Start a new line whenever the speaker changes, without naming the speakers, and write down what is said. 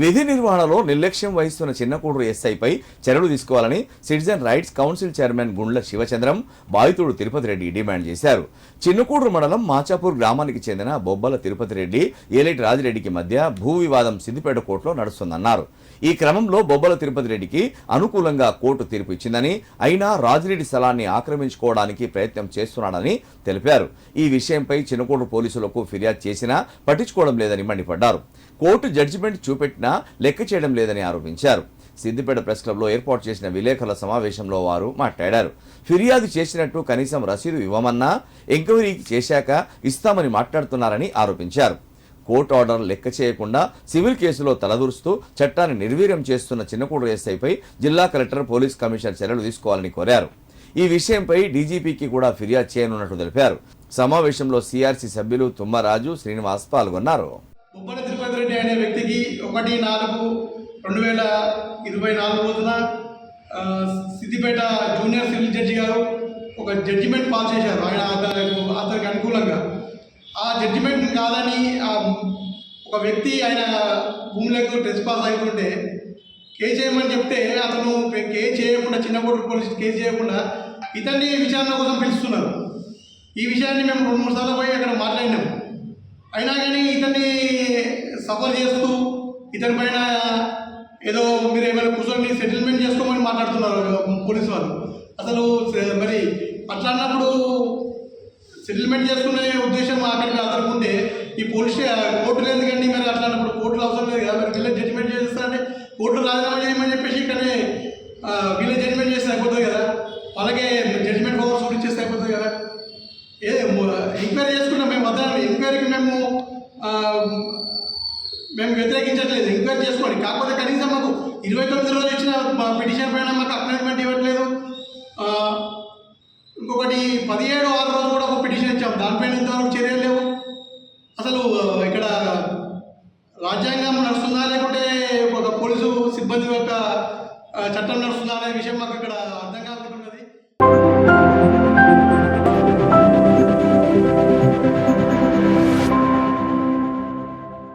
విధి నిర్వహణలో నిర్లక్ష్యం వహిస్తున్న చిన్నకూడూరు ఎస్ఐపై చర్యలు తీసుకోవాలని citizen rights council chairman Gundla Sivachandram బాధితుడు తిరుపతి రెడ్డి డిమాండ్ చేశారు. చిన్నకూడూరు మండలం మాచాపూర్ గ్రామానికి చెందిన బొబ్బల తిరుపతి రెడ్డి ఏలేటి రాజిరెడ్డికి మధ్య భూ వివాదం సిద్దిపేట కోర్టులో నడుస్తుందన్నారు. ఈ క్రమంలో బొబ్బల తిరుపతి రెడ్డికి అనుకూలంగా కోర్టు తీర్పు ఇచ్చిందని అయినా రాజిరెడ్డి స్థలాన్ని ఆక్రమించుకోవడానికి ప్రయత్నం చేస్తున్నాడని తెలిపారు. ఈ విషయంపై చిన్నకూడూరు పోలీసులకు ఫిర్యాదు చేసినా పట్టించుకోవడం లేదని మండిపడ్డారు. కోర్టు జడ్జిమెంట్ చూపెట్టిన లెక్క చేయడం లేదని ఆరోపించారు. సిద్దిపేట ప్రెస్ క్లబ్లో ఏర్పాటు చేసిన విలేకరుల సమావేశంలో వారు మాట్లాడారు. ఫిర్యాదు చేసినట్టు కనీసం రసీదు ఇవ్వమన్నా ఎంక్వైరీ చేశాక ఇస్తామని మాట్లాడుతున్నారని ఆరోపించారు. కోర్టు ఆర్డర్ లెక్క చేయకుండా సివిల్ కేసులో తలదూరుస్తూ చట్టాన్ని నిర్వీర్యం చేస్తున్న చిన్నకూడు ఎస్ఐపై జిల్లా కలెక్టర్ పోలీస్ కమిషనర్ చర్యలు తీసుకోవాలని కోరారు. ఈ విషయంపై డీజీపీకి కూడా ఫిర్యాదు చేయనున్నట్లు తెలిపారు. సమావేశంలో సిఆర్సీ సభ్యులు తుమ్మరాజు శ్రీనివాస్ పాల్గొన్నారు
ఉప్పల తిరుపతి రెడ్డి అనే వ్యక్తికి ఒకటి నాలుగు రెండు వేల ఇరవై నాలుగు రోజున సిద్దిపేట జూనియర్ సివిల్ జడ్జి గారు ఒక జడ్జిమెంట్ పాస్ చేశారు. ఆయన అతనికి అతనికి అనుకూలంగా. ఆ జడ్జిమెంట్ కాదని ఒక వ్యక్తి ఆయన భూములకు ట్రెస్ పాస్ అవుతుంటే కేసు చేయమని చెప్తే అతను కేసు చేయకుండా చిన్న కోర్టు పోలీసు కేసు చేయకుండా ఇతన్ని విచారణ కోసం పిలుస్తున్నారు. ఈ విషయాన్ని మేము రెండు మూడు సార్లు పోయి అక్కడ మాట్లాడినాం. అయినా కానీ ఇతన్ని సఫర్ చేస్తూ ఇతని పైన ఏదో మీరు ఏమైనా కూర్చొని సెటిల్మెంట్ చేసుకోమని మాట్లాడుతున్నారు పోలీసు వాళ్ళు. అసలు మరి అట్లా అన్నప్పుడు సెటిల్మెంట్ చేసుకునే ఉద్దేశం అక్కడికి అదనుకుంటే ఈ పోలీస్ కోర్టులు ఎందుకండి మరి అట్లా అన్నప్పుడు కోర్టులు అవసరం లేదు కదా మరి వీళ్ళే జడ్జిమెంట్ చేస్తారంటే కోర్టులు రాజీనామా చేయమని చెప్పేసి ఇక్కడనే వీళ్ళే జడ్జిమెంట్ చేస్తే అయిపోతుంది కదా? అలాగే జడ్జిమెంట్ పవర్ సూట్ ఇచ్చేస్తే అయిపోతుంది కదా? ఏ ఎంక్వైరీ చేసుకున్నాం మేము వద్దాం. ఎంక్వైరీకి మేము మేము వ్యతిరేకించట్లేదు. ఎంక్వైరీ చేసుకోండి. కాకపోతే కనీసం మాకు ఇరవై తొమ్మిది రోజులు ఇచ్చిన పిటిషన్ పైన మాకు అపాయింట్మెంట్ ఇవ్వట్లేదు. ఇంకొకటి పదిహేడు ఆరు రోజులు కూడా ఒక పిటిషన్ ఇచ్చాం. దానిపైన ఇంతవరకు చర్యలు లేవు. అసలు ఇక్కడ రాజ్యాంగం నడుస్తుందా లేకుంటే ఒక పోలీసు సిబ్బంది యొక్క చట్టం నడుస్తుందా అనే విషయం మాకు ఇక్కడ అర్థం